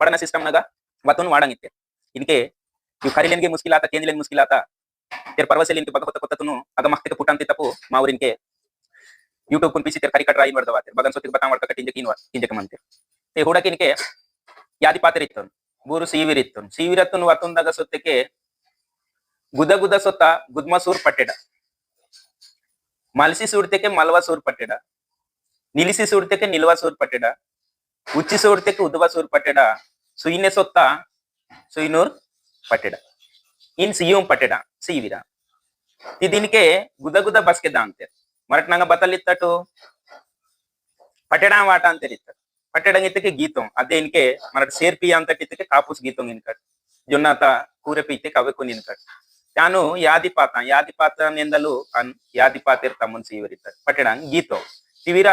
ಪಡನ ಸಿಸ್ಟಮ್ನಾಗ ವತನ್ ಮಾಡಂಗಿತ್ತೆ ಇದಕ್ಕೆ ಇವು ಕರಿಲೆನ್ಗೆ ಮುಸ್ಕಿಲಾತ ಕೇಂದ್ರಲೆನ್ ಮುಸ್ಕಿಲಾತ, ತೆರ್ ಪರ್ವಸೆಲಿ ಇಂತ ಬಗ ಹೊತ್ತ ಕೊತ್ತತನು ಅಗ ಮಕ್ತಿಗೆ ಪುಟ್ಟಂತಿ ತಪ್ಪು ಮಾವರಿಂಕೆ ಯೂಟ್ಯೂಬ್ ಕುನ್ ಪಿಸಿ ತೆರ್ ಕರಿ ಕಟ್ರ ಐನ್ ಬಗನ್ ಸೊತ್ತಿಗೆ ಬತಾಂ ಮಾಡ್ಕ ಕಟ್ಟಿಂಜ ಕಿನ್ವ ಇಂಜಕ ಮಂತೆ. ಏ ಹುಡಕ ಇನ್ಕೆ ಯಾದಿ ಪಾತ್ರ ಇತ್ತು ಬೂರು ಸೀವಿರ್ ಇತ್ತು ಸೀವಿರತ್ತನು ವತ್ತೊಂದಾಗ ಸೊತ್ತಕ್ಕೆ ಗುದ ಗುದ ಸೊತ್ತ ಗುದ್ಮಸೂರ್ ಪಟ್ಟೆಡ. ಮಲಸಿ ಸೂರ್ತಕ್ಕೆ ಮಲ್ವ ಸೂರ್ ಪಟ್ಟೆಡ. ನಿಲ್ಲಿಸಿ ಸೂರ್ತಕ್ಕೆ ನಿಲ್ವ ಸೂರ್ ಪಟ್ಟೆಡ. ಉಚ್ಚಿ ಸೂರ್ತಕ್ಕೆ ಉದ್ವ ಸೂರ್ ಪಟ್ಟೆಡ ಸುಯಿನೆ ಸೊತ್ತ ಸುಯಿನೂರ್ ಪಟ್ಟೆಡ ಇನ್ ಸಿಯೂಂ ಪಟ್ಟೆಡ ಸಿವಿರ ತಿ ದಿನಕ್ಕೆ ಗುದ ಗುದ ಬಸ್ಕೆದ ಅಂತೆ ಮರಟ್ ನಂಗ ಬತಲಿತ್ತಟು ಪಟ್ಟೆಡ ವಾಟ ಅಂತೇಳಿತ್ತ ಪಟ್ಟೆಡಂಗಿತ್ತಕ್ಕೆ ಗೀತಂ ಅದೇ ಇನ್ಕೆ ಮರಟ್ ಸೇರ್ಪಿ ಅಂತ ಕಿತ್ತಕ್ಕೆ ಕಾಪುಸ್ ಗೀತಂ ಇನ್ಕಟ್ ಜೊನ್ನಾತ ಕೂರೆಪಿತ್ತೆ ಕವೆಕು ನಿನ್ಕಟ್ ತಾನು ಯಾದಿಪಾತ ಯಾದಿಪಾತನೆಂದಲೂ ಅನ್ ಯಾದಿಪಾತಿರ್ ತಮ್ಮನ್ ಸೀವರಿತ್ತ ಪಟ್ಟೆಡ ಗೀತಂ ತಿವಿರ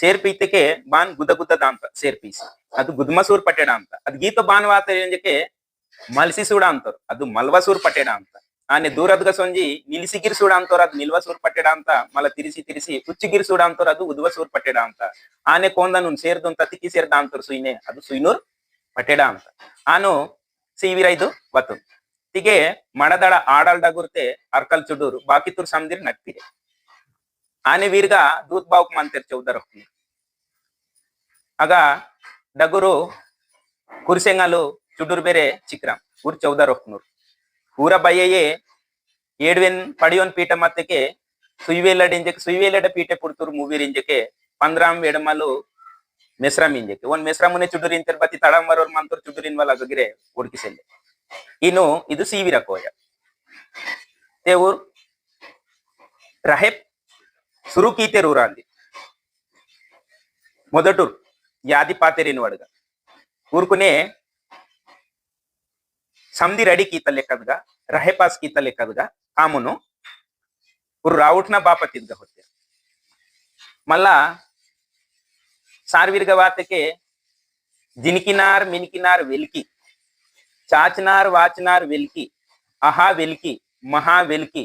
ಸೇರ್ಪಿ ಇತ್ತಕ್ಕೆ ಬಾನ್ ಗುದ ಅಂತ, ಸೇರ್ಪೀಸಿ. ಅದು ಗುದ್ಮಸೂರ್ ಪಟೇಡ ಅಂತ. ಅದು ಗೀತ ಬಾನ್ವಾತ ಎಂಜಕ್ಕೆ ಮಲ್ಸಿಸೂಡ ಅಂತಾರ. ಅದು ಮಲ್ವಸೂರ್ ಪಟೇಡ ಅಂತ. ಆನೆ ದೂರದ್ಗ ಸೊಂಜಿ ನಿಲ್ಸಿಗಿರ್ಸೂಡ ಅಂತವ್ರ ಅದು ನಿಲ್ವಸೂರ್ ಪಟ್ಟೆಡ ಅಂತ. ಮಲ ತಿರಿಸಿ ತಿರಿಸಿ ಹುಚ್ಚಿಗಿರ್ಸೂಡ ಅಂತವ್ರ ಅದು ಉದ್ವಸೂರ್ ಪಟ್ಟೆಡ ಅಂತ. ಆನೆ ಕೋಂದನು ಸೇರ್ದು ಅಂತ ತಿಕ್ಕಿ ಸೇರ್ದ ಅಂತವ್ರು ಸುಯ್ನೆ. ಅದು ಸುಯ್ನೂರ್ ಪಟ್ಟೆಡ ಅಂತ. ಆನು ಸಿವಿರ ಇದು ವತು ತಿಗೆ ಮಡದಳ ಆಡಲ್ ಡಗುರ್ತೆ ಅರ್ಕಲ್ ಚುಡೂರು ಬಾಕಿತೂರ್ ಸಮದಿರ್ ನಟ್ಪಿದೆ ಆನೆ ವೀರ್ಗ ದೂತ್ ಬಾವುಕ್ ಮಂತಿರ್ ಚೌದರ ಆಗ ಡಗುರು ಕುರ್ಸೆಂಗಲು ಚುಡೂರ್ ಬೇರೆ ಚಿಕ್ರಾಮ್ ಊರ್ ಚೌದರ ಹೊಕ್ನೂರು ಊರ ಬಯ್ಯಯೇ ಏಡ್ವೆನ್ ಪಡಿಯೋನ್ ಪೀಠ ಮತ್ತಕ್ಕೆ ಸುಯ್ವೇಲಡ್ ಇಂಜಕ್ಕೆ ಸುಯ್ವೇಲಡ ಪೀಠೆ ಪುಡ್ತೂರು ಮೂವಿರ್ ಇಂಜಕ್ಕೆ ಪಂದ್ರಾಮ್ ಎಡಮಲು ಮೆಸ್ರಾಮ್ ಇಂಜಕ್ಕೆ ಒಂದ್ ಮೆಸ್ರಾಮುನೆ ಚುಡುರಿ ಇಂತರ್ ಬತ್ತಿ ತಡಂ ಬರೋರ್ ಮಂತೂರ್ ಚುಡುರಿನ್ ವಲ ಗಗಿರೆ ಉಡ್ಕಿಸೆಲ್ಲೆ ಇನ್ನು ಇದು ಸೀವಿರ ಕೋಯ ತೇವೂರ್ ರಹೆಪ್ ಸುರುಕೀತೆ ರೂರಾಂದಿ మొదటూరు యాది పాతేరిని వాడుగా ఊరుకునే ಸಮದಿ ರೆಡಿ ಕೀತ ಲೆಕ್ಕದ್ಗ ರಹೆಪಾಸ್ ಕೀತ ಲೆಕ್ಕದ್ಗ ಕಾಮುನು ಇವ್ರು ರಾವುಟ್ನ ಬಾಪತಿದ್ಗ ಹೊತ್ತೆ ಮಲ್ಲ ಸಾರ್ವಿರ್ಗ ವಾತಕ್ಕೆ ಜಿನಿಕಿನಾರ್ ಮಿನಿಕಿನಾರ್ వెలికి చాచినార్ వాచినార్ వెలికి అహా వెలికి మహా వెలికి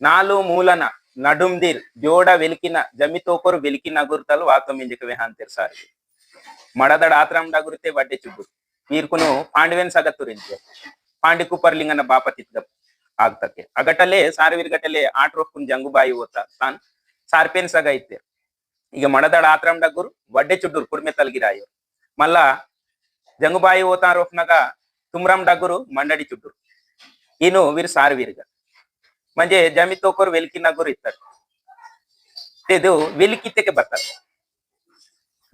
నాలు మూలన నడుందిర్ జోడ వెలికిన జమితోకొరు వెలికిన గుర్తలు వాతమింజక విహాంతిర్ సార్ ಮಡದಡ ಆತ್ರಾಮ್ ಡಾಗುರುತ್ತೆ ಬಡ್ಡೆ ಚುಡ್ಡು ವೀರ್ಕುನು ಪಾಂಡವೇನ್ ಸಗತ್ತುರಿಂತೆ ಪಾಂಡಿ ಕುಪ್ಪರ್ಲಿಂಗನ ಬಾಪತಿತ್ಗ ಆಗ್ತಕ್ಕೆ ಅಗಟಲೆ ಸಾರ್ವೀರ್ ಗಟಲೆ ಆಟ ರೊಕ್ಕುನ್ ಜಂಗುಬಾಯಿ ಓತ ತಾನ್ ಸಾರ್ಪೇನ್ ಸಗ ಇತ್ತೆ ಈಗ ಮಡದಡ ಆತ್ರಾಮ್ ಡಗುರು ವಡ್ಡೆ ಚುಡ್ಡುರು ಕುರ್ಮೆ ತಲ್ಗಿರಾಯು ಮಲ್ಲ ಜಂಗುಬಾಯಿ ಓತಾ ರೊಕ್ನಗ ತುಮ್ರಾಮ್ ಡಗುರು ಮಂಡಡಿ ಚುಡ್ಡುರು ಇನ್ನು ವೀರ್ ಸಾರ್ವೀರ್ಗ म्हणजे ಜಮಿ ತೋಕೋರ್ ವೆಲ್ಕಿ ನಗುರು ಇತ್ತಾರೆ ಇದು ವೆಲ್ಕಿತೆಗೆ ಬರ್ತಾರೆ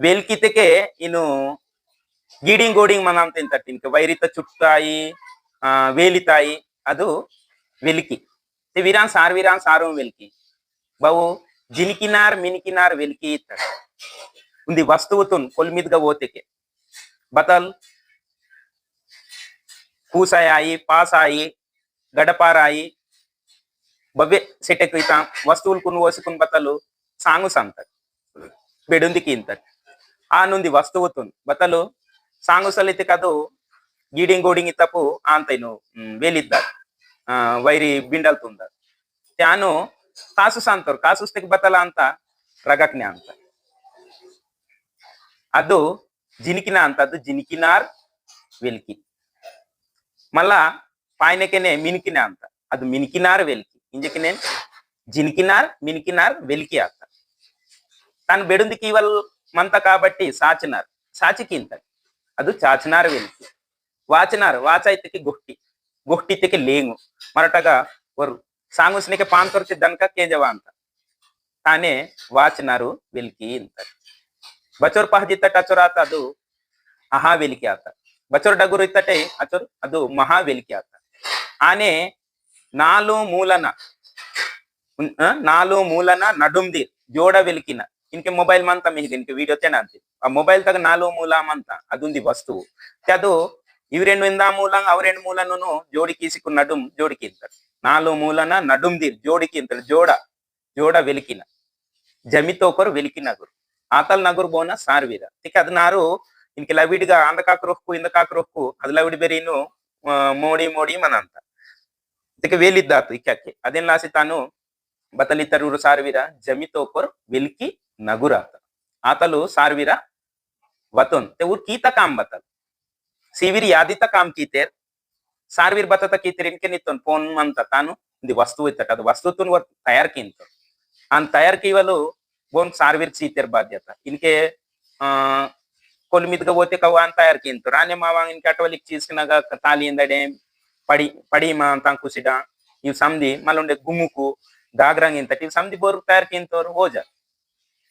ವೆಲ್ಕಿತೆಗೆ ಇನ್ನು ಗೀಡಿಂಗ್ ಗೋಡಿಂಗ್ మన ಅಂತ ಇಂತ ಇಂಕ ವೈರಿತ ಚುಟ್ಟಾಯಿ ಆ ವೇಲಿತಾಯಿ ಅದು వెలికి ते विरान सार विरान सारो వెలికి బావు జినికినార్ మినికినార్ వెలికి ఇస్తాడు ఉంది వస్తువుతున్ కొలిమిదిగా పోతేకే బతల్ పూసాయి పాసాయి గడపారాయి బవ్వే సెటెక్ ఇతాం వస్తువులు కును ఓసుకుని బతలు సాంగు సంతట్ బెడుందికి ఇంతట్ ಆ నుండి ವಸ್ತುವುತುನ್ ಬತಲು ಸಾಂಗು ಸಲಿತಿ ಕದು ಗೀಡಿಂಗ್ ಗೋಡಿಂಗ್ ಇತ್ತಪು ಆಂತೈನು ವೇಲಿದ್ದ ಆ ವೈರಿ ಬಿಂಡಲ್ ತುಂದ ತ್ಯಾನು ಕಾಸು ಸಾಂತರು ಕಾಸು ಸ್ಟಿಕ್ ಬತಲ ಅಂತ ರಗಕ್ನೆ ಅಂತ ಅದು ಜಿನಿಕಿನ ಅಂತ ಅದು ಜಿನಿಕಿನಾರ್ వెలికి మళ్ళా పాయనకేనే మినికిన అంత అది మినికినార్ వెలికి ఇంజకి నేను జినికినార్ మినికినార్ వెలికి అంత తను బెడుందికి ఇవల్ మంత కాబట్టి సాచినార్ సాచికి ఇంత ಅದು ಚಾಚನಾರ್ ವೆಲಿಕೆ ವಾಚನಾರ್ ವಾಚಾಯ್ತಕ್ಕೆ ಗೊಟ್ಟಿ ಗೊಟ್ಟಿದ್ದಕ್ಕೆ ಲೇಂಗು ಮರಟಗ ವರು ಸಾಂಗುಸ್ನಿಕೆ ಪಾನ್ ತೋರ್ತಿದ್ದನ್ಕ ಕೇಂಜವ ಅಂತ ತಾನೇ ವಾಚನಾರು ವೆಲ್ಕಿ ಅಂತಾರೆ ಬಚೋರ್ ಪಹಜಿತ್ತ ಟಚೋರ್ ಆತ ಅದು ಅಹಾ ವೆಲಿಕೆ ಆತ ಬಚೋರ್ ಡಗುರು ಇತ್ತಟೆ ಅಚೋರ್ ಅದು ಮಹಾ ವೆಲಿಕೆ ಆತ ಆನೆ నాలో మూలన నాలో మూలన నడుంది జೋಡ వెలికిన ಇನ್ಕೆ ಮೊಬೈಲ್ ಮಂತ ಮಿಹಿದೆ ಇನ್ಕೆ ವಿಡಿಯೋ ತೆನಾಂತಿ ಆ ಮೊಬೈಲ್ ತಗ ನಾಲು ಮೂಲ ಮಂತ ಅದೊಂದು ವಸ್ತು ಅದು ಇವ್ರೇನು ಇಂದ ಮೂಲ ಅವ್ರೇನು ಮೂಲನು ಜೋಡಿಕಿ ಸಿಕ್ಕು ನಡುಂ ಜೋಡಿಕಿ ಅಂತಾರೆ ನಾಲು ಮೂಲನ ನಡುಂದಿರ್ ಜೋಡಿಕಿ ಅಂತಾರೆ ಜೋಡ ಜೋಡ ವೆಲಿಕಿನ ಜಮಿತೋಕರು ವೆಲಿಕಿ ನಗುರು ಆತಲ್ ನಗುರು ಬೋನ ಸಾರ್ವಿರ ತಿಕ್ಕ ಅದನ್ನಾರು ಇನ್ಕೆ ಲವಿಡ್ಗ ಅಂದ ಕಾಕ್ರೋಕ್ಕು ಇಂದ ಕಾಕ್ರೋಕ್ಕು ಅದ್ ಲವಿಡ್ ಬೇರೆ ಇನ್ನು ಮೋಡಿ ಮೋಡಿ ಮನ ಅಂತ ಇದಕ್ಕೆ ವೇಲಿದ್ದಾತು ಇಕ್ಕಕ್ಕೆ ಅದೇನ್ ಲಾಸಿ ತಾನು ಬತಲಿತರೂರು ಸಾವಿರ ಜಮಿತೋಪರ್ ವೆಲ್ಕಿ ನಗುರಾತ ಆತಲು ಸಾವಿರ ವತೊನ್ ತೆವ್ರು ಕೀತ ಕಾಮ್ ಬತ್ತಲ್ ಸೀವಿರ್ ಯಾದಿತ ಕಾಮ್ ಕೀತೇರ್ ಸಾವಿರ ಬತ್ತತ ಕೀತೇರ್ ಇನ್ಕೆ ನಿತ್ತೊನ್ ಫೋನ್ ಅಂತ ತಾನು ఇది వస్తువు ఇతట అది వస్తువుతో తయారుకి ఇంత ఆయన తయారుకి ఇవ్వలు బోన్ సార్వీర్ సీతేర్ బాధ్యత ఇన్కే కొలిమిదిగా పోతే కవ్వ అని తయారుకి ఇంత రానే మావా ఇంకటవలికి చేసినాక తాలి ఏందడేం ಪಡಿ ಪಡಿಮ ಅಂತ ಕುಸಿಡ ಇವ್ ಸಂಧಿ ಮಲ್ಲೊಂಡೆ ಗುಮುಕು ಗಾಗ್ರಂಗ್ ಇಂತ ಇವ್ ಸಂಧಿ ಬೋರ್ ತಯಾರಿಕೆ ಇಂತವ್ರು ಓಜ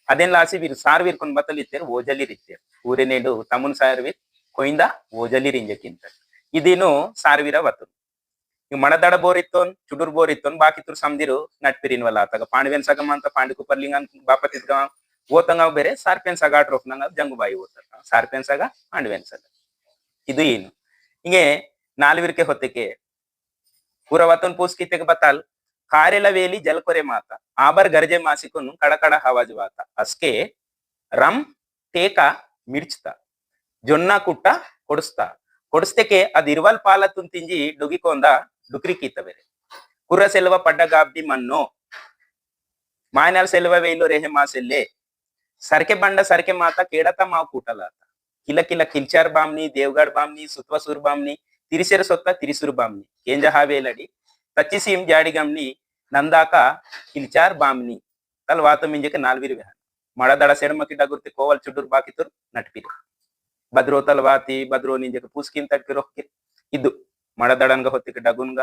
ಅದೆಲ್ಲ ಹಸಿವಿರು ಸಾರ್ವಿರ್ ಕೊಂದ್ ಬತ್ತಲಿತ್ತೇರು ಓಜಲಿರಿತ್ತೇರು ಊರೇನೇಡು ತಮ್ಮನ್ ಸಾರ್ವಿರ್ ಕೊಯ್ದ ಓಜಲಿರ್ ಇಂಜಕ್ಕಿಂತ ಇದೇನು ಸಾರ್ವಿರ ವತ್ತು ಇವ್ ಮಡದಡ ಬೋರ್ ಇತ್ತೋನ್ ಚುಡುರ್ ಬೋರ್ ಇತ್ತೋನ್ ಬಾಕಿತ್ತೂರು ಸಂದಿರು ನಟ್ಪಿರಿನ್ವಲ್ಲ ಆತಾಗ ಪಾಂಡವೇನ್ ಸಗಮ ಅಂತ ಪಾಂಡಿಕುಪರ್ಲಿಂಗ ಬಾಪತಿದ್ಗ ಓತಂಗ ಬೇರೆ ಸಾರ್ಪೆನ್ ಸಗ ಆಟ್ರೋಫ್ನಂಗ ಜಂಗುಬಾಯಿ ಓದ್ತಾರ ಸಾರ್ಪೆನ್ ಸಗ ಪಾಂಡವೇನ್ ಸಗ ಇದು ಏನು ಹಿಂಗೆ ನಾಲ್ವಿರ್ಕೆ ಹೊತ್ತಿಗೆ ಪುರವತನ್ ಪೂಸ್ಕಿತೆಗೆ ಬತಾಲ್ ಕಾರ್ಯಲವೇಲಿ ಜಲಕೊರೆ ಮಾತ ಆಬರ್ ಗರ್ಜೆ ಮಾಸಿಕೊನು ಕಡಕಡ ಹವಾಜು ವಾತ ಅಸ್ಕೆ ರಂ ಟೇಕ ಮಿರ್ಚ್ತ ಜೊನ್ನ ಕುಟ್ಟ ಕೊಡಿಸ್ತಾ ಕೊಡಿಸ್ತಕ್ಕೆ ಅದ್ ಇರುವಲ್ ಪಾಲ ತುಂತಿಂಜಿ ಡುಗಿಕೊಂದ ಡುಕ್ರಿ ಕೀತ ಬೇರೆ ಕುರ ಸೆಲ್ವ ಪಡ್ಡಗಾಬ್ಡಿ ಮನ್ನು ಮಾಯನಾಲ್ ಸೆಲ್ವ ವೇಲು ರೆಹೆ ಮಾಸೆಲ್ಲೆ ಸರಕೆ ಬಂಡ ಸರಕೆ ಮಾತ ಕೇಡತ ಮಾವು ಕೂಟಲಾತ ಕಿಲ ಕಿಲ ಕಿಲ್ಚಾರ್ ಬಾಮ್ನಿ ದೇವ್ಗಢ ಬಾಮ್ನಿ ಸುತ್ವಸೂರ್ ಬಾಮ್ನಿ തിരിശര സ്വത്ത തിരിസുരുബാമിനി കേഞ്ച ഹാവേലടി തച്ചിസിയും ജാടിഗംനി ನಂದಾಕ ಕಿಲ್ಚಾರ್ ಬಾಮ್ನಿ ಕಲ್ ವಾತ ಮಿಂಜಕ ನಾಲ್ವಿರು ವಿಹಾನ ಮಳದಡ ಸೆಡಮಕಿ ಡಗುರ್ತಿ ಕೋವಲ್ ಚುಡ್ಡುರ್ ಬಾಕಿತುರ್ ನಟ್ಪಿರು ಬದ್ರೋ ತಲ್ವಾತಿ ಬದ್ರೋ ನಿಂಜಕ ಪೂಸ್ಕಿನ್ ತಡ್ಕಿ ರೊಕ್ಕಿ ಇದ್ದು ಮಳದಡನ್ಗ ಹೊತ್ತಿಗೆ ಡಗುನ್ಗ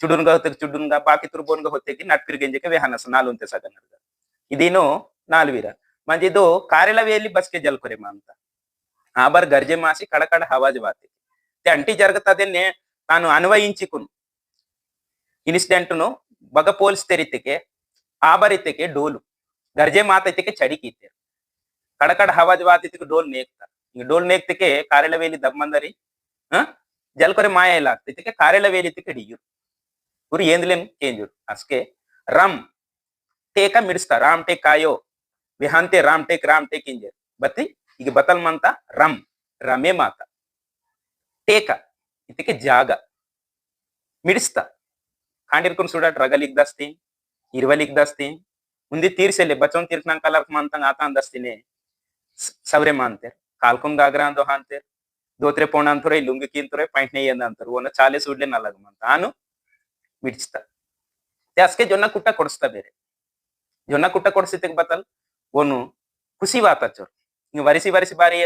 ಚುಡುನ್ಗ ಹೊತ್ತಿಗೆ ಚುಡುನ್ಗ ಬಾಕಿತುರ್ ಬೋನ್ಗ ಹೊತ್ತಿಗೆ ನಟ್ಪಿರ್ ಗೆಂಜಕ ವಿಹಾನಸ ನಾಲು ಅಂತೆ ಸಗನರ್ಗ ಇದೇನು ನಾಲ್ವಿರ ಮಂಜಿದು ಕಾರಿಲವೆಯಲ್ಲಿ ಬಸ್ಗೆ ಜಲ್ಕೊರೆ ಅಂತ ಆಬರ್ ಗರ್ಜೆ ಮಾಸಿ ಕಡಕಡ ಹವಾಜ್ ಬಾತಿ ಜಂಟಿ ಜರುಗುತ್ತದನ್ನೇ ತಾನು ಅನ್ವಯಿಂಚಿಕುನು ಇನ್ಸಿಡೆಂಟ್ನು ಬಗ ಪೋಲಿಸ್ತೆರಿತಿಕೆ ಆಬರಿತಿಕೆ ಡೋಲು ಗರ್ಜೆ ಮಾತೈತಿಕೆ ಚಡಿಕಿತ್ತೆ ಕಡಕಡ ಹವಾಜ್ ವಾತಿತಿಕೆ ಡೋಲ್ ಮೇಕ್ತ ಈಗ ಡೋಲ್ ಮೇಕ್ತಿಕೆ ಕಾರೆಲವೇಲಿ ದಮ್ಮಂದರಿ ಹ ಜಲ್ಕೊರೆ ಮಾಯ ಇಲ್ಲ ಆಗ್ತೈತಿಕೆ ಕಾರೆಲವೇಲಿತಿಕೆ ಡಿಯು ಗುರು ಏಂದ್ಲೇನು ಕೇಂಜುಡು ಅಸ್ಕೆ ರಾಮ್ ಟೇಕ ಮಿಡಿಸ್ತ ರಾಮ್ ಟೇಕ್ ಕಾಯೋ ವಿಹಾಂತೆ ರಾಮ್ ಟೇಕ್ ರಾಮ್ ಟೇಕ್ ಇಂಜರ್ ಬತ್ತಿ ಈಗ ಬತಲ್ ಮಂತ ರಮ್ ರಮೆ ಮಾತ टेक इतके जाग मिड़स्त खांड चूडाट रगली दस्ती इरवली दस्ती मुझे तीरसे बच्चों तीरना कलर्क मत आता दस्ती सवरे मतर कालकुम गागरा दोह अंतर दोत्रे पोण अंतर लुंगिकी अंतर पैंट नये अंतर ओन चाले सूडले नलग मत आसके जो कुट को बेरे जो कुट को बतल वो खुशी वाता चोर हिंग वरीसी वरीसी बारी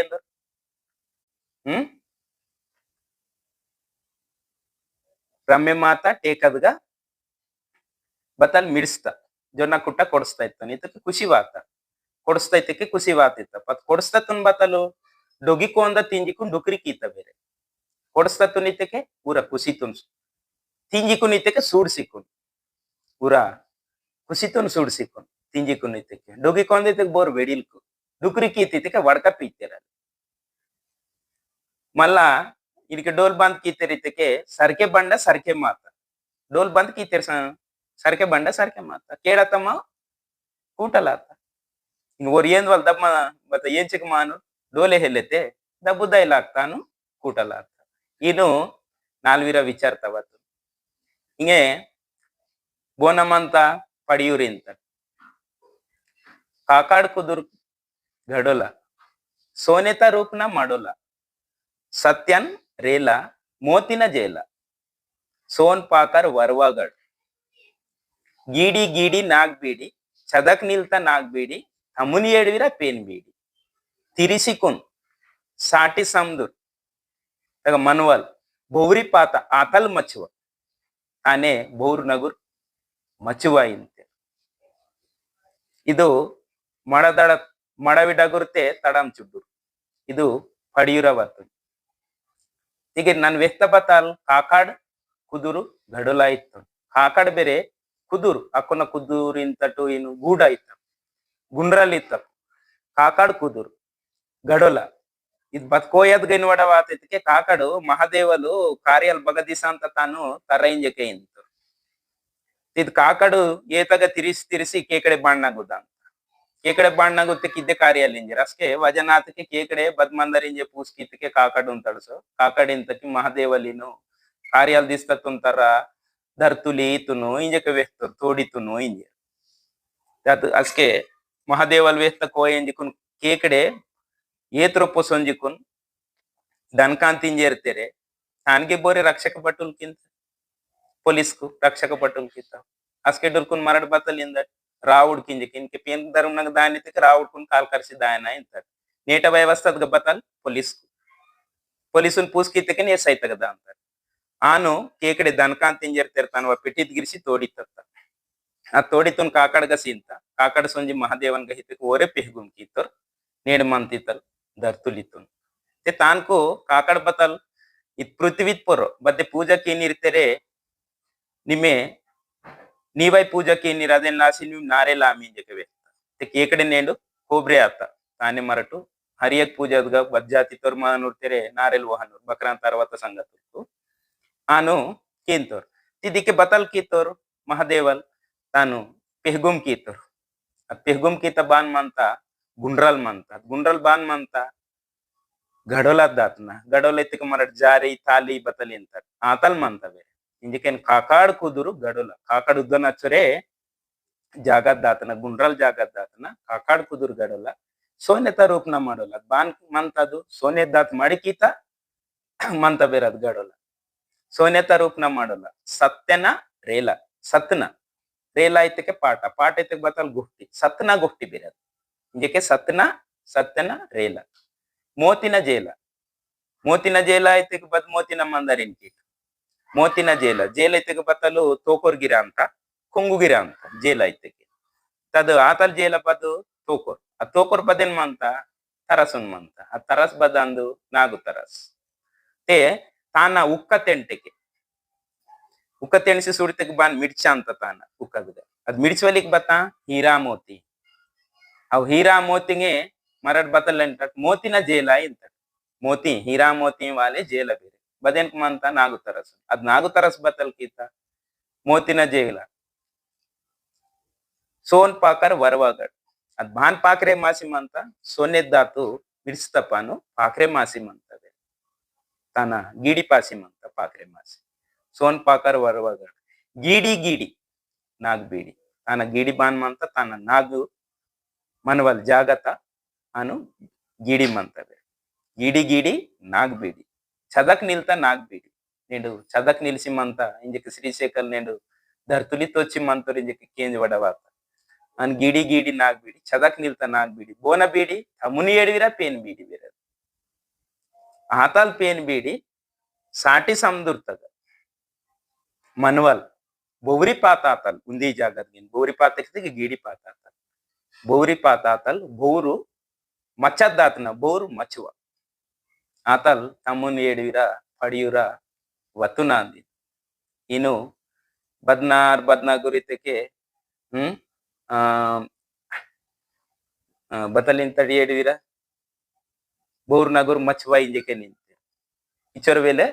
हम्म బ్రహ్మమాత టేకదుగా ಬತ್ತಲ್ಲಿ ಮಿಡಿಸ್ತ. ಜೊನ್ನ ಕುಟ್ಟ ಕೊಡಿಸ್ತಾ ಇತ್ತ ಇದಕ್ಕೆ ಖುಷಿವಾತ ಕೊಡಿಸ್ತಾ ಇದಕ್ಕೆ ಖುಷಿ ವಾತ ಇತ್ತ ಪತ್ ಕೊಡಿಸ್ತಾ ತುನ್ ಬತ್ತಲು ಡೊಗಿಕು ಅಂದ ಡುಕ್ರಿ ಡೊಕ್ರಿಕೀತ ಬೇರೆ. ಕೊಡಿಸ್ತಾ ತುನಿತಕ್ಕೆ ಊರ ಖುಷಿ ತುನ್ಸು. ತಿಂಜಿಕೊಂಡು ಇತ್ತಕ್ಕೆ ಸೂಡ್ಸಿಕೊಂಡು ಊರ ಖುಷಿ ತುನ್ ಸೂಡ್ಸಿಕೊಂಡು ತಿಂಜಿಕು ನಿತ್ಯಕ್ಕೆ ಡೊಗಿಕು ಇತ್ತಕ್ಕೆ ಬೋರ್ ವೆಡಿಲ್ಕು ಡುಕ್ರಿಕೀತಿದ್ದಕ್ಕೆ ವಡ್ಕ ಪೀತಿರ ಮಲ್ಲ ಇದಕ್ಕೆ ಡೋಲ್ ಬಂದ್ ಕೀತೆರಿತಕ್ಕೆ ಸರ್ಕೆ ಬಂಡ ಸರ್ಕೆ ಮಾತ. ಡೋಲ್ ಬಂದ್ ಕೀತೆರ್ ಸರ್ಕೆ ಬಂಡ ಸರ್ಕೆ ಮಾತ. ಕೇಳತಮ್ಮ ಕೂಟಲಾತ. ಇನ್ನು ಓರ್ ಏನ್ ವಲ್ ದಮ್ಮ ಮತ್ತ ಏನ್ ಚಿಕ್ಕ ಮಾನು? ಡೋಲೆ ಹೆಲ್ಲೆತೆ. ದಬ್ಬುದ ಇಲ್ಲ ಆಗ್ತಾನು ಕೂಟಲಾತ. ಇನ್ನು ನಾಲ್ವೀರ ವಿಚಾರ ತವತ್ತು. ಹಿಂಗೆ ಬೋನಮಂತ ಪಡಿಯೂರಿಂತ. ಕಾಕಾಡ್ ಕುದುರ್ ಘಡೋಲ. ಸೋನೆತ ರೂಪನ ಮಾಡೋಲ್ಲ ಸತ್ಯನ್ ರೇಲ ಮೋತಿನ ಜೇಲ ಸೋನ್ ಪಾಕರ್ ವರ್ವಾಗಡ್ గీడి గీడి నాగ్బీడి చదక్ నిల్త నాగ్బీడి అముని ఏడువిర పేన్బీడి తిరిసికున్ సాటి సందుర్ మనువల్ బౌరి పాత ఆతల్ మచ్చువ. అనే బౌర్ నగుర్ మచ్చువ ఇంతే. ಇದು ಮಡದಡ ಮಡವಿಡಗುರ್ತೆ ತಡಂ ಚುಡ್ಡುರ್ ಇದು ಪಡಿಯುರ ಬರ್ತದೆ ಈಗ ನನ್ ವ್ಯಕ್ತಪತಾಲ್ ಕಾಕಾಡ್, ಕುದುರು, ಗಡುಲ ಇತ್ತು. ಕಾಕಾಡ್ ಬೇರೆ ಕುದುರು, ಅಕ್ಕನ ಕುದುರು ಇಂತಟು ಏನು ಗೂಡ ಇತ್ತ. ಗುಂಡ್ರಲ್ಲಿ ಇತ್ತ. ಕಾಕಾಡ್ ಕುದುರು, ಗಡೋಲ. ಇದು ಬತ್ಕೋಯದ್ ಗೈನ್ ವಾತೈತಿಕೆ ಕಾಕಡು ಮಹಾದೇವಲು ಕಾರ್ಯಲ್ ಬಗದಿಸ ಅಂತ ತಾನು ತರೈಂಜಕೆ ಇಂತು. ಇದು ಕಾಕಡು ಏತಗ ತಿರಿಸಿ ತಿರಿಸಿ ಕೇಕಡೆ ಬಾಣ್ಣಗುದ ಕೇಕಡೆ ಬಾಣ್ಣಗುತ್ತೆ ಕಿದ್ದೆ ಕಾರ್ಯಲ್ಲಿ ಇಂಜಿರ ಅಸ್ಕೆ ವಜನಾಥಕ್ಕೆ ಕೇಕಡೆ ಬದ್ಮಂದರ್ ಇಂಜೆ ಪೂಸ್ ಕಿತ್ತಕ್ಕೆ ಕಾಕಡು ಅಂತಳ್ಸು ಕಾಕಡ್ ಇಂತಕ್ಕೆ ಮಹಾದೇವಲಿನು ಕಾರ್ಯಾಲ್ ದಿಸ್ತತ್ತುಂತರ ಧರ್ತುಲಿ ಈತುನು ಇಂಜಕ್ಕೆ ವೆಸ್ತರು ತೋಡಿತುನು ಇಂಜೆ ಅದು ಅಸ್ಕೆ ಮಹಾದೇವಲ್ ವೇಸ್ತ ಕೋಯ ಎಂಜಿಕುನ್ ಕೇಕಡೆ ಏತ್ರೊಪ್ಪು ಸೊಂಜಿಕುನ್ ದನಕಾಂತ ಇಂಜೇರ್ತೆರೆ ತಾನ್ಗೆ ಬೋರೆ ರಕ್ಷಕ ಪಟ್ಟುಲ್ಕಿಂತ ಪೊಲೀಸ್ಕು ರಕ್ಷಕ ಪಟ್ಟುಲ್ಕಿಂತ రావుడు కిందికి ఇన్కి పీన్ ధర్మనకు దాని ఎత్తికి రావుడుకుని కాల్ కరిసి దాయన ఇంతాడు నేట వ్యవస్థ బతాలి పోలీసుకు పోలీసుని పూసుకిత్తకి నీ సైత కదా అంతారు ಆನು ಕೇಕಡೆ ದನಕಾಂತ ಇಂಜರ್ ತೆರ್ತಾನ ಪಿಟ್ಟಿದ್ ಗಿರಿಸಿ ತೋಡಿತತ್ತ. ಆ ತೋಡಿತನ್ ಕಾಕಡಗ ಸೀಂತ ಕಾಕಡ ಸೊಂಜಿ ಮಹಾದೇವನ್ ಗಹಿತಕ್ಕೆ ಓರೆ ಪೆಹಗುನ್ ಕೀತೋರ್ ನೇಡ್ ಮಂತಿತ್ತಲ್ ದರ್ತುಲಿತುನ್ ತೆ ತಾನ್ಕು ಕಾಕಡ ಬತಲ್ ಇತ್ ಪೃಥ್ವಿತ್ ಪೊರ್ ಬತ್ತೆ ಪೂಜಾ ಏನಿರ್ತಾರೆ ನಿಮ್ಮೆ ನೀವೈ ಪೂಜಾ ಕೇನಿರ್ ಅದೆನ್ ಲಾಸಿ ನೀವು ನಾರೆ ಲಾಮಿ ಜಕವೆ. ते ಕೇಕಡೆ ನೇಂಡು ಕೋಬ್ರೆ ಆತ. ತಾನೆ ಮರಟು. ಹರಿಯಕ್ ಪೂಜಾದ್ಗ ಬಜ್ಜಾತಿ ತೋರ್ ನೋಡ್ತೆರೆ ನಾರೆಲ್ ವಾಹನೂರ್. ಬಕ್ರಾಂತ ಅರವತ್ತ ಸಂಗತು ಆನು ಕೀಂತೋರ್. ತಿದಿಕ್ಕೆ ಬತಲ್ ಕೀತೋರ್, ಮಹದೇವಲ್, ತಾನು ಪೆಹ್ಗುಮ್ ಕೀತೋರ್. ಪೆಹ್ಗುಮ್ ಕೀತ ಬಾನ್ ಮಂತ, ಗುಂಡ್ರಲ್ ಮಂತ. ಗುಂಡ್ರಲ್ ಬಾನ್ ಮಂತ ಗಡೋಲದ್ ದಾತ್ನ ಗಡೋಲ್ ಎತ್ತಿಕ ಮರಟ್ ಜಾರಿ ತಾಲಿ ಬತಲಿ ಅಂತಾರೆ. ಆತಲ್ ಮಂತ ಬೇರೆ ಇಂಜಿಕೇನ್ ಕಾಕಾಡ್ ಕುದುರು గడుల ಕಾಕಾಡ್ ಉದ್ದನ జాగద్దాతన ಜಾಗದ್ ದಾತನ ಕಾಕಾಡ್ ಕುದುರು ಗಡೋಲ. ಸೋನೆತ ರೂಪನ ಮಾಡೋಲ್ಲ ಬಾನ್ ಮಂತದು ಸೋನೆ ದಾತ್ ಮಡಿಕೀತ, ಮಂತ ಬೇರದ್ ಗಡೋಲ. ಸೋನೆತ ರೂಪನ ಮಾಡೋಲ್ಲ ಸತ್ಯನ, ರೇಲ. ಸತ್ನ. ರೇಲ ಐತಕ್ಕೆ ಪಾಠ. ಪಾಠ ಐತಕ್ಕೆ ಬತ್ತಲ್ ಗುಷ್ಟಿ. ಸತ್ನ ಗುಷ್ಟಿ ಬೇರದು. ಇಂಜಕ್ಕೆ ಸತ್ನ, ಸತ್ಯನ, ರೇಲ. ಮೋತಿನ ಜೇಲ. ಮೋತಿನ ಜೇಲ ಐತಕ್ಕೆ ಬದ್ ಮೋತಿನ ಮಂದರಿನ್ ಕೀಟ. ಮೋತಿನ ಜೇಲ. ಜೇಲ ಐತಕ್ಕೆ ಬತ್ತಲು ತೋಕೋರ್ ಗಿರ ಅಂತ ಕೊಂಗುಗಿರ ಅಂತ, ಜೇಲ ಐತೆಗೆ ತದು ಆತಲ್ ಜೇಲ ಬದು ತೋಕೋರ್. ಆ ತೋಕೋರ್ ಬದೆನ್ ಮಂತ ತರಸನ್ ಮಂತ ಆ ತರಸ್ ಬದ ಅಂದು ನಾಗು ತರಸ್. ತೇ, ತಾನ ಉಕ್ಕ ತೆಂಟೆಗೆ. ಉಕ್ಕ ತೆಣಿಸಿ ಸುಡಿತಕ್ಕೆ ಬಾನ್ ಮಿಡ್ಚ ಅಂತ ತಾನ ಉಕ್ಕದ ಅದ್ ಮಿಡ್ಚವಲಿಕ್ ಬತ್ತ ಹೀರಾ ಮೋತಿ. ಅವ್ ಹೀರಾ ಮೋತಿಗೆ ಮರಡ್ ಬತ್ತಲ್ ಮೋತಿನ ಜೇಲ ಇಂತ ಮೋತಿ, ಹೀರಾ ಮೋತಿ ವಾಲೆ ಜೇಲ ಬೇರೆ. ಬದೆನ್ಕ್ ಮಂತ ನಾಗುತರಸ್ ಅದ್ ನಾಗುತರಸ್ ಮೋತಿನ ಜೇಲ. ಸೋನ್ ಪಾಕರ್ ವರವಗಡ್. ಅದ್ ಭಾನ್ ಪಾಕ್ರೆ ಮಾಸಿ ಮಂತ ಸೊನ್ನೆದ್ದಾತು ಬಿಡಿಸ್ತಪಾನು ಪಾಕ್ರೆ ಮಾಸಿ ಮಂತವೆ ತಾನ ಗೀಡಿ ಪಾಸಿ ಮಂತ ಪಾಕ್ರೆ ಮಾಸಿ ಸೋನ್ ಪಾಕರ್ ವರವಗಡ್. ಗೀಡಿ ಗೀಡಿ. ನಾಗ್ ಬೀಡಿ. ತಾನ ಗೀಡಿ ಬಾನ್ ಮಂತ, ತಾನ ನಾಗು ಮನವಲ್ ಜಾಗತ ಅನು ಗೀಡಿ ಮಂತವೆ ಗೀಡಿ ಗೀಡಿ, ನಾಗ್ ಬೀಡಿ. చదక్ నిల్తా నాకు బీటి. నేడు చదక్ నిలిచిమంతా ఇంజకి శ్రీశేఖర్ నేడు ధర్తులితొచ్చి మనతో ఇంజకి కేంద్ర పడవాత అని గిడి గిడి నాకు బీడి చదక్ నిల్తా నాకు బీడి బోన బీడి తముని ఏడివిరా పేన్ బీడి వీర. ఆతాల్ పేన్ బీడి సాటి సందుర్తగ. మనవల్ బౌరి పాతాతల్ ఉంది జాగ్రత్త నేను బౌరి పాత గిడి పాతాతల్. బౌరి పాతాతల్ బౌరు మచ్చద్దాతన బౌరు మచ్చువా. ఆతల్ తమ్ముని ఏడువిరా పడియురా ಇನ್ನು ಬದ್ನಾರ್ ఇను బద్నార్ ಹ್ಮ್, ಆ ಬತಲಿನ್ ತಡಿ ಎಡಿವಿರ ಬೋರ್ ನಗುರ್ ಮಚ್ವಾ ಇಂಜಕ್ಕೆ ನಿಂತೆ. ಇಚರ್ ವೇಲೆ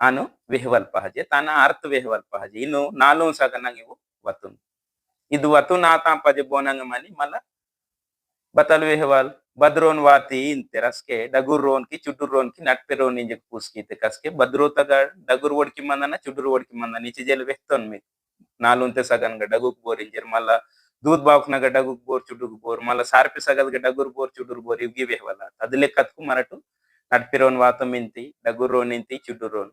ಆನು ವೆಹವಲ್ ಪಹಜೆ, ತಾನ ಅರ್ಥ ವೆಹವಲ್ ಪಹಜೆ. ಇನ್ನು ನಾಲೂ ಸಗ ನಂಗೆ ಇವು ವತುನ್ ಇದು ವತುನ್ ಆತ ಪಜೆ ಬೋನಂಗ ಮನಿ ಮಲ್ಲ ಬತಲ್ ವೆಹವಲ್ ಬದ್ರೋನ್ ವಾತಿ ಇಂತೆ ರಸ್ಕೆ ಡಗುರ್ ರೋನ್ ಕಿ ಚುಡ್ಡುರ್ ರೋನ್ ಕಿ ನಟ್ಪೆ ರೋನ್ ಇಂಜಕ್ ಪೂಸ್ಕೀತೆ ಕಸ್ಕೆ ಬದ್ರೋ ತಗ ಡಗುರ್ ಒಡ್ಕಿ ಮಂದನ ಚುಡ್ಡುರ್ ಒಡ್ಕಿ ಮಂದನ ಇಚಿ ಜೆಲ್ ವೆಹ್ತೊನ್ ಮಿ ನಾಲು ಅಂತೆ ಸಗನ್ಗ ಡಗುಕ್ ಬೋರ್ ಇಂಜರ್ ಮಲ್ಲ ದೂದ್ ಬಾವ್ಕ್ನಗ ಡಗುಕ್ ಬೋರ್ ಚುಡ್ಡುಕ್ ಬೋರ್ ಮಲ್ಲ ಸಾರ್ಪಿ ಸಗಲ್ಗ ಡಗುರ್ ಬೋರ್ ಚುಡ್ಡುರ್ ಬೋರ್ ಇವ್ಗಿ ವೆಹವಲ್ಲ ಅದ್ಲೆ ಕತ್ಕು ಮರಟು ನಟ್ಪಿರೋನ್ ವಾತ ಮಿಂತಿ ಡಗುರ್ ರೋನ್ ಇಂತಿ ಚುಡ್ಡುರ್ ರೋನ್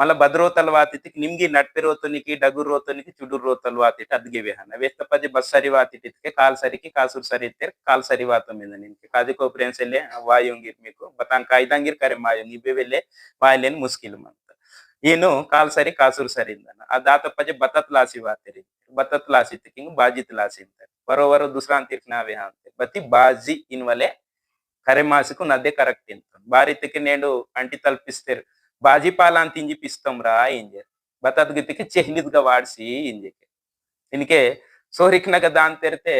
మళ్ళీ ಬದ್ರೋ ತಲ್ವಾತಿತ್ ನಿಮ್ಗೆ ನಟ್ಪಿರೋ ತುನಿಕಿ ಡಗುರೋ ತುನಿಕಿ ಚುಡುರೋ ತಲ್ವಾತಿತ್ ಅದ್ಗೆ ವಿಹನ ವೇಸ್ತ ಪಜಿ ಬಸ್ ಸರಿ ವಾತಿಟ್ಟಿತ್ಕೆ ಕಾಲ್ ಸರಿಕಿ ಕಾಸುರ್ ಸರಿ ಇತ್ತೇರ್ ಕಾಲ್ ಸರಿ ವಾತೊಮ್ಮಿಂದ ನಿನ್ಗೆ ಕಾದಿಕೋ ಪ್ರೇನ್ಸ್ ಎಲ್ಲೇ ವಾಯುಂಗಿರ್ ಮೀಕು ಬತಾನ್ ಕಾಯ್ದಂಗಿರ್ ಕರೆ ಮಾಯುಂಗ್ ಇಬ್ಬೆವೆಲ್ಲೆ ವಾಯಲೇನ್ ಮುಸ್ಕಿಲ್ ಮಂತ ಏನು ಕಾಲ್ ಸರಿ ಕಾಸುರ್ ಸರಿ ಇಂದನ ಆ ದಾತ ಪಜೆ ಬತತ್ ಲಾಸಿ ವಾತಿರಿ ಬತತ್ ಲಾಸಿ ತಿಕ್ಕಿಂಗ್ ಬಾಜಿತ್ ಲಾಸಿ ಅಂತ ಬರೋವರ ದುಸ್ರಾ ಅಂತಿರ್ಕ್ ನಾವೇ ಅಂತೆ ಬತಿ ಬಾಜಿ ಇನ್ವಲೆ ಕರೆ ಮಾಸಕು ನದೇ ಕರೆಕ್ಟ್ ಇಂತ ಬಾರಿ ತಿಕ್ಕಿ ನೇಡು ಅಂಟಿ ತಲುಪಿಸ್ತೇರು బాజీపాల ಅಂತ ఇంజిపిస్తాంరా ఇంజే బతద్గితికి చెహ్నిద్గా వాడిసి ఇంజేకి ఇనికే ಸೋರಿಕ್ನಾಗ ದಾನ್ ತೆರತೆ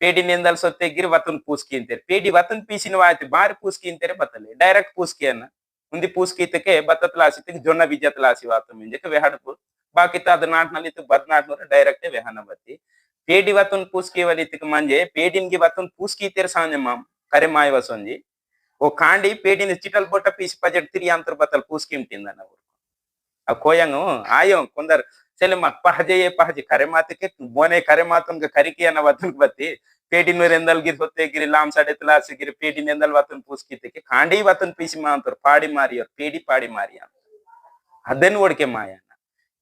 ಪೇಡಿ ನಿಂದಲ್ ಸೊತ್ತೆ ಗಿರ್ ವತನ್ ಪೂಸ್ಕಿ ಅಂತಾರೆ ಪೇಡಿ ವತನ್ ಪೀಸಿನ ವಾಯ್ತು ಬಾರಿ ಪೂಸ್ಕಿ ಅಂತಾರೆ ಬತ್ತಲೆ ಡೈರೆಕ್ಟ್ ಪೂಸ್ಕಿ ಅನ್ನ ಮುಂದೆ ಪೂಸ್ಕಿ ಇತ್ತಕ್ಕೆ ಬತ್ತ ಲಾಸಿ ತಿಕ್ ಜೊನ್ನ ಬೀಜ ತಲಾಸಿ ವಾತ ಮಿಂಜಕ್ಕೆ ವೆಹಡಪು ಬಾಕಿ ತಾದ ನಾಟ್ನಲ್ಲಿ ಇತ್ತು ಬದ್ನಾಟ್ನೂರ ಡೈರೆಕ್ಟ್ ವೆಹನ ಬತ್ತಿ ಪೇಡಿ ವತನ್ ಪೂಸ್ಕಿ ವಲಿತಿಕ್ ಮಂಜೆ ಪೇಡಿನ್ಗೆ ವತನ್ ಪೂಸ್ಕಿ ಇತ್ತರ ಸಾಂಜ ಮಾಮ್ ಕರೆ ಮಾಯವ ಸೊಂಜಿ ಕಾಂಡಿ ಪೇಟಿನ ಚಿಟಲ್ ಬೋಟ ಪೀಸ್ ಬಜೆಟ್ ತಿರಿ ಅಂತರ್ಬತ್ತಲ್ ಪೂಸ್ಕಿಂಟಿಂದ ನಾವು ಆ ಕೋಯಂಗು ಆಯೋ ಕೊಂದರ್ ಸೆಲೆ ಮಕ್ ಪಹಜೆಯೇ ಪಹಜೆ ಕರೆ ಮಾತಕ್ಕೆ ಮೋನೆ ಕರೆ ಮಾತನ್ಗೆ ಕರಿಕೆಯ ನಾವು ಅದನ್ಗೆ ಬತ್ತಿ ಪೇಟಿನ ಎಂದಲ್ ಗಿರ್ ಹೊತ್ತೆ ಗಿರಿ ಲಾಮ್ ಸಡೆ ತಲಾಸಿ ಗಿರಿ ಪೇಟಿನ ಎಂದಲ್ ವತನ್ ಪೂಸ್ಕಿತಕ್ಕೆ ಕಾಂಡಿ ವತನ್ ಪೀಸಿ ಮಾ ಅಂತರ್ ಪಾಡಿ ಮಾರಿಯೋರ್ ಪೇಡಿ ಪಾಡಿ ಮಾರಿ ಅಂತ ಅದನ್ನು ಓಡಿಕೆ ಮಾಯನ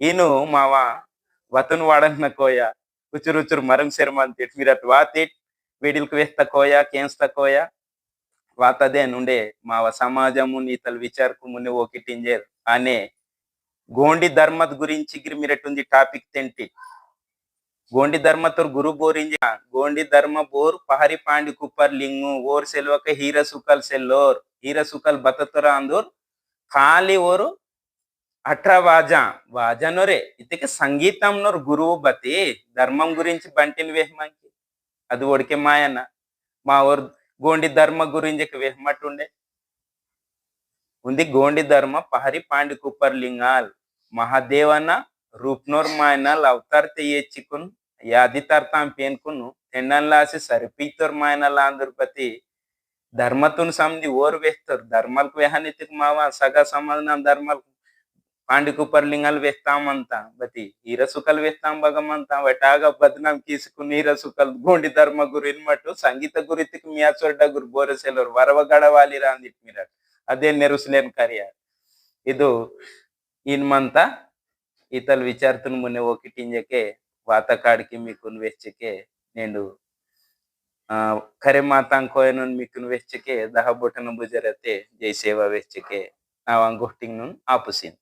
ಏನು ಮಾವ ವತನ್ ವಾಡನ್ನ ಕೋಯ ಉಚುರು ಉಚುರು ಮರಂ ಸೆರ್ಮ ಅಂತ ಇಟ್ ಮಿರಟ್ ವಾತಿಟ್ ವೇಡಿಲ್ಕು ವೇಸ್ತ ಕೋಯ ಕೇನ್ಸ್ತ ಕೋಯ తిట్ మీరట్ వాతిట్ వీడిల్కి వేస్త కోయ కేన్స్త కోయ వాతదే నుండే మావ సమాజము నీతలు విచారకు ముని ఓకిటింజేర్ అనే గోండి ధర్మత్ గురించి గిరి మీరటుంది టాపిక్ తెంటి గోండి ధర్మతోర్ గురు ಬೋರಿಂಜ గోండి ధర్మ ಬೋರ್ ಪಹರಿ ಪಾಂಡಿ ಕುಪ್ಪರ್ ಲಿಂಗು ಓರ್ ಸೆಲ್ವಕ ಹೀರ ಸುಕಲ್ ಸೆಲ್ಲೋರ್ ಹೀರ ಸುಕಲ್ ಬತತರ ಅಂದೋರ್ ಖಾಲಿ ಓರು అట్రా వాజా వాజానోరే ఇతకి సంగీతంలో గురువు బతి ధర్మం గురించి బంటిని వేహమాకి అది ఒడికే మాయన్న మా ఊరు గోండి ధర్మ గురించి వేహమట్టుండే ఉంది గోండి ధర్మ పహరి పాండి కుప్పర్ లింగాల్ మహాదేవన రూప్నోర్ మాయనాల్ అవతార్ తెయ్యచ్చికున్ యాది తర్తాం పేనుకును తిండంలాసి సరిపీతోర్ మాయనల్ ఆంధ్రపతి ధర్మతున్ సమిది ఓరు వేస్తారు ధర్మాలకు వేహనెత్తుకు మావా సగా సమాధానం ధర్మాలకు పాండికుపర్లింగాలు వేస్తామంతా బతి ఈరసుకలు వేస్తాం భగమంతా వటాగ బదనాం కీసుకుని ఈరసుకలు గోండి ధర్మ గురిని మట్టు సంగీత గురితికి మియాసొడ్డ గురు బోరసెలూరు వరవగడవాలి రాందిట్ మీరట్ ಅದೇ ನೆರೆಸಲೇನ್ ಕಾರ್ಯ ಇದು ಇನ್ಮಂತ ಈತಲ್ ವಿಚಾರತನ ಮೊನ್ನೆ ಒಕ್ಕಿಟಿಂಜಕ್ಕೆ ವಾತ ಕಾಡ್ಕಿ ಮೀಕುನ್ ವೆಚ್ಚಕ್ಕೆ ನೇಂಡು ಆ ಕರೆ ಮಾತಾಂಕೋಯನ ಮೀಕುನ್ ವೆಚ್ಚಕ್ಕೆ ದಹ ಬೊಟನ ಬುಜರತೆ ಜೈ ಸೇವಾ ವೆಚ್ಚಕ್ಕೆ ನಾವು ಅಂಗೋಷ್ಟಿಂಗ್ ನುನ್ ಆಪುಸಿನ್